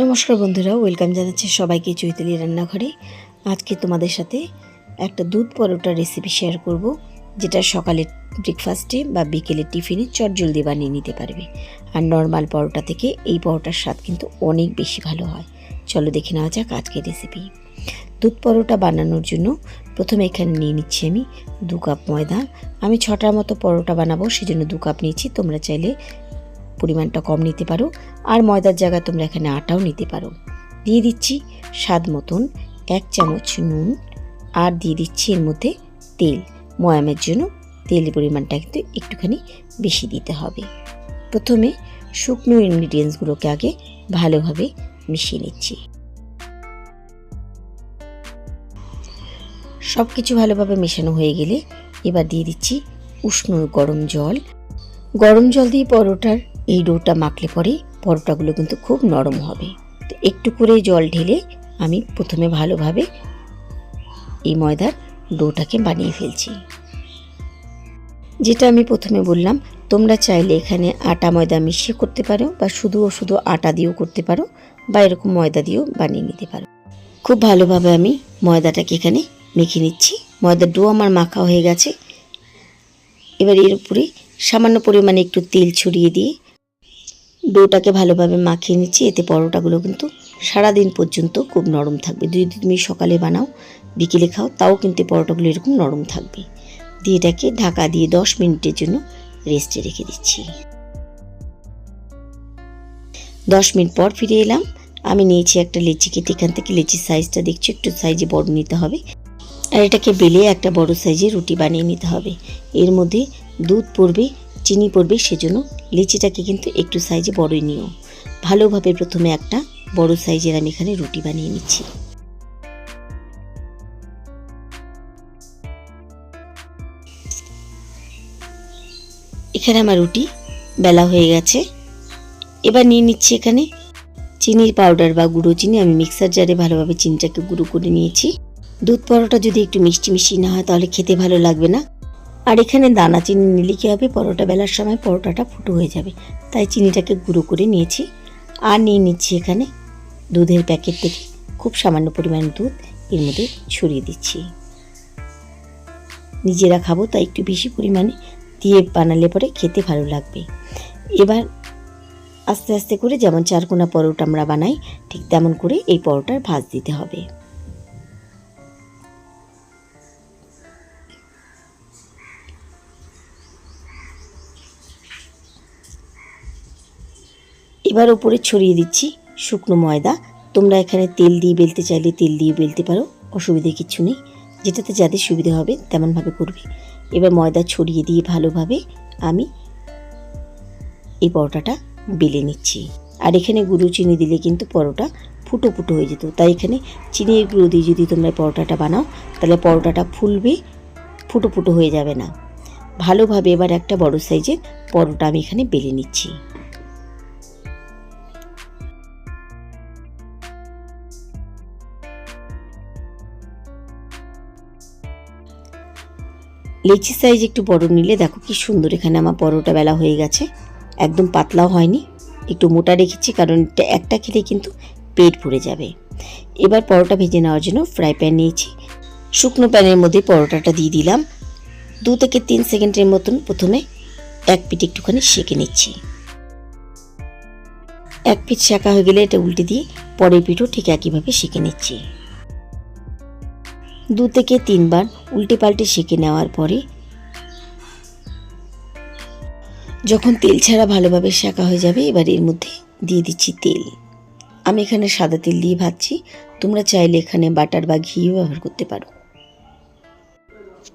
নমস্কার বন্ধুরা, ওয়েলকাম জানাচ্ছি সবাইকে চৈতালি রান্নাঘরে। আজকে তোমাদের সাথে একটা দুধ পরোটা রেসিপি শেয়ার করব, যেটা সকালে ব্রেকফাস্টে বা বিকেলে টিফিনে চটজলদি বানিয়ে নিতে পারবে। আর নর্মাল পরোটা থেকে এই পরোটার স্বাদ কিন্তু অনেক বেশি ভালো হয়। চলো দেখে নেওয়া যাক আজকের রেসিপি দুধ পরোটা বানানোর জন্য প্রথমে এখানে নিয়ে নিচ্ছি আমি দু কাপ ময়দা। আমি ছটার মতো পরোটা বানাবো, সেজন্য দু কাপ নিয়েছি। তোমরা চাইলে পরিমাণটা কম নিতে পারো, আর ময়দার জায়গায় তোমরা এখানে আটাও নিতে পারো। দিয়ে দিচ্ছি স্বাদ মতন এক চামচ নুন, আর দিয়ে দিচ্ছি এর মধ্যে তেল। ময়ামের জন্য তেলের পরিমাণটা কিন্তু একটুখানি বেশি দিতে হবে। প্রথমে শুকনো ইনগ্রিডিয়েন্টসগুলোকে আগে ভালোভাবে মিশিয়ে নিচ্ছি। সব কিছু ভালোভাবে মেশানো হয়ে গেলে এবার দিয়ে দিচ্ছি উষ্ণ গরম জল। গরম জল দিয়ে পরোটার এই ডোটা মাখলে পরে পরোটাগুলো কিন্তু খুব নরম হবে। তো একটু করে জল ঢেলে আমি প্রথমে ভালোভাবে এই ময়দার ডোটাকে বানিয়ে ফেলছি। যেটা আমি প্রথমে বললাম, তোমরা চাইলে এখানে আটা ময়দা মিশিয়ে করতে পারো বা শুধু ও শুধু আটা দিয়েও করতে পারো বা এরকম ময়দা দিয়েও বানিয়ে নিতে পারো। খুব ভালোভাবে আমি ময়দাটাকে এখানে মেখে নিচ্ছি। ময়দার ডো আমার মাখা হয়ে গেছে। এবার এর উপরে সামান্য পরিমাণে একটু তেল ছড়িয়ে দিয়ে ডোটাকে ভালোভাবে মাখিয়ে নিচ্ছি, এতে পরোটাগুলো কিন্তু সারাদিন পর্যন্ত খুব নরম থাকবে। যদি তুমি সকালে বানাও, বিকেলে খাও, তাও কিন্তু পরোটাগুলো এরকম নরম থাকবে। দিয়ে এটাকে ঢাকা দিয়ে দশ মিনিটের জন্য রেস্টে রেখে দিচ্ছি। দশ মিনিট পর ফিরে এলাম। আমি নিয়েছি একটা লেচি কেটে, এখান থেকে লেচির সাইজটা দেখছি, একটু সাইজে বড় নিতে হবে। আর এটাকে বেলে একটা বড় সাইজে রুটি বানিয়ে নিতে হবে। এর মধ্যে দুধ পড়বে চিনি পড়বে সেজন্য লিচিটাকে কিন্তু একটু সাইজে বড়ই নিও। ভালোভাবে প্রথমে একটা বড় সাইজের আমি এখানে রুটি বানিয়ে নিচ্ছি। এখানে আমার রুটি বেলা হয়ে গেছে। এবার নিয়ে নিচ্ছি এখানে চিনির পাউডার বা গুঁড়ো চিনি। আমি মিক্সার জারে ভালোভাবে চিনিটাকে গুঁড়ো করে নিয়েছি। দুধ পরোটা যদি একটু মিষ্টি মিষ্টি না হয় তাহলে খেতে ভালো লাগবে না। আর এখানে দানা চিনি নিলে কী হবে? পরোটা বেলার সময় পরোটাটা ফুটো হয়ে যাবে। তাই চিনিটাকে গুঁড়ো করে নিয়েছি। আর নিয়ে নিচ্ছি এখানে দুধের প্যাকেট থেকে খুব সামান্য পরিমাণ দুধ। এর মধ্যে ছড়িয়ে দিচ্ছি। নিজেরা খাব, তাই একটু বেশি পরিমাণে দিয়ে বানালে পরে খেতে ভালো লাগবে। এবার আস্তে আস্তে করে যেমন চারকোনা পরোটা আমরা বানাই, ঠিক তেমন করে এই পরোটার ভাজ দিতে হবে। এবার ওপরে ছড়িয়ে দিচ্ছি শুকনো ময়দা। তোমরা এখানে তেল দিয়ে বেলতে চাইলে তেল দিয়ে বেলতে পারো, অসুবিধে কিছু নেই। যেটাতে যাদের সুবিধা হবে তেমনভাবে করবে। এবার ময়দা ছড়িয়ে দিয়ে ভালোভাবে আমি এই পরোটাটা বেলে নিচ্ছি। আর এখানে গুঁড়ো চিনি দিলে কিন্তু পরোটা ফুটো ফুটো হয়ে যেত। তাই এখানে চিনির গুঁড়ো দিয়ে যদি তোমরা পরোটাটা বানাও, তাহলে পরোটাটা ফুলবে, ফুটো ফুটো হয়ে যাবে না। ভালোভাবে এবার একটা বড় সাইজের পরোটা আমি এখানে বেলে নিচ্ছি। লেচি সাইজ একটু বড় নিলে দেখো কি সুন্দর এখানে আমার পরোটা বেলা হয়ে গেছে। একদম পাতলাও হয়নি। একটু মোটা রেখেছি কারণ এটা একটা খেলে কিন্তু পেট ভরে যাবে। এবার পরোটা ভেজে নেওয়ার জন্য ফ্রাই প্যান নিয়েছি। শুকনো প্যানের মধ্যে পরোটাটা দিয়ে দিলাম। দু থেকে তিন সেকেন্ডের মতন প্রথমে এক পিঠ একটুখানি সেঁকে নিচ্ছি। এক পিঠ শেখা হয়ে গেলে এটা উল্টে দিয়ে পরের পিঠও ঠিক একইভাবে সেঁকে নিচ্ছি। দু থেকে তিনবার উল্টে পাল্টে সেঁকে নেওয়ার পরে যখন তেল ছাড়া ভালোভাবে শেখা হয়ে যাবে, এবার এর মধ্যে দিয়ে দিচ্ছি তেল। আমি এখানে সাদা তেল দিয়ে ভাজছি। তোমরা চাইলে এখানে বাটার বা ঘিও ব্যবহার করতে পারো।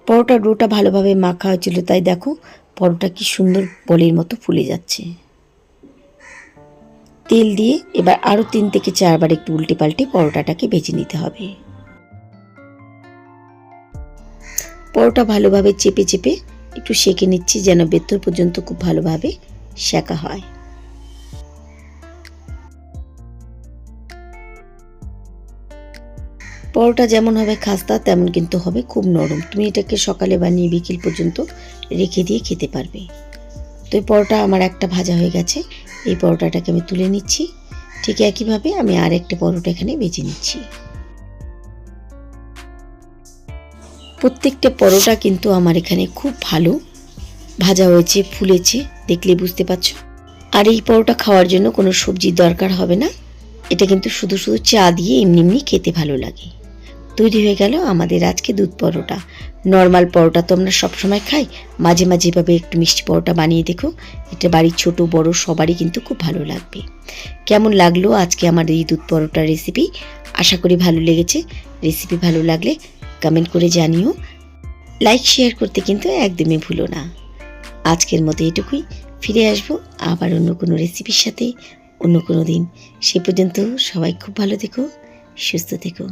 পরোটা ডোটা ভালোভাবে মাখা হয়েছিল, তাই দেখো পরোটা কি সুন্দর বলের মতো ফুলে যাচ্ছে। তেল দিয়ে এবার আরও তিন থেকে চারবার একটু উল্টে পাল্টে পরোটাটাকে ভেজে নিতে হবে। পরোটা ভালোভাবে চেপে চেপে একটু সেঁকে নিচ্ছি যেন ভেতর পর্যন্ত খুব ভালোভাবে সেঁকা হয়। পরোটা যেমন হবে খাস্তা, তেমন কিন্তু হবে খুব নরম। তুমি এটাকে সকালে বানিয়ে বিকেল পর্যন্ত রেখে দিয়ে খেতে পারবে। তো এই পরোটা আমার একটা ভাজা হয়ে গেছে। এই পরোটাটাকে আমি তুলে নিচ্ছি। ঠিক একইভাবে আমি আর একটা পরোটা এখানে বেজে নিচ্ছি। প্রত্যেকটা পরোটা কিন্তু আমার এখানে খুব ভালো। ভাজা হয়েছে, ফুলেছে, দেখলে বুঝতে পারছ। আর এই পরোটা খাওয়ার জন্য কোনো সবজির দরকার হবে না। এটা কিন্তু শুধু শুধু চা দিয়ে এমনি এমনি খেতে ভালো লাগে। তৈরি হয়ে গেল আমাদের আজকে দুধ পরোটা। নর্মাল পরোটা তো আমরা সবসময় খাই। মাঝে মাঝে এভাবে একটু মিষ্টি পরোটা বানিয়ে দেখো। এটা বাড়ির ছোট, বড় সবারই কিন্তু খুব ভালো লাগবে। কেমন লাগল আজকে আমার এই দুধ পরোটার রেসিপি আশা করি ভালো লেগেছে। রেসিপি ভালো লাগলে কমেন্ট করে জানিও। লাইক শেয়ার করতে কিন্তু একদমই ভুলো না। আজকের মতো এটুকুই। ফিরে আসব আবার অন্য কোনো রেসিপির সাথে, অন্য কোনো দিন। সে পর্যন্ত সবাই খুব ভালো থেকো, সুস্থ থেকো।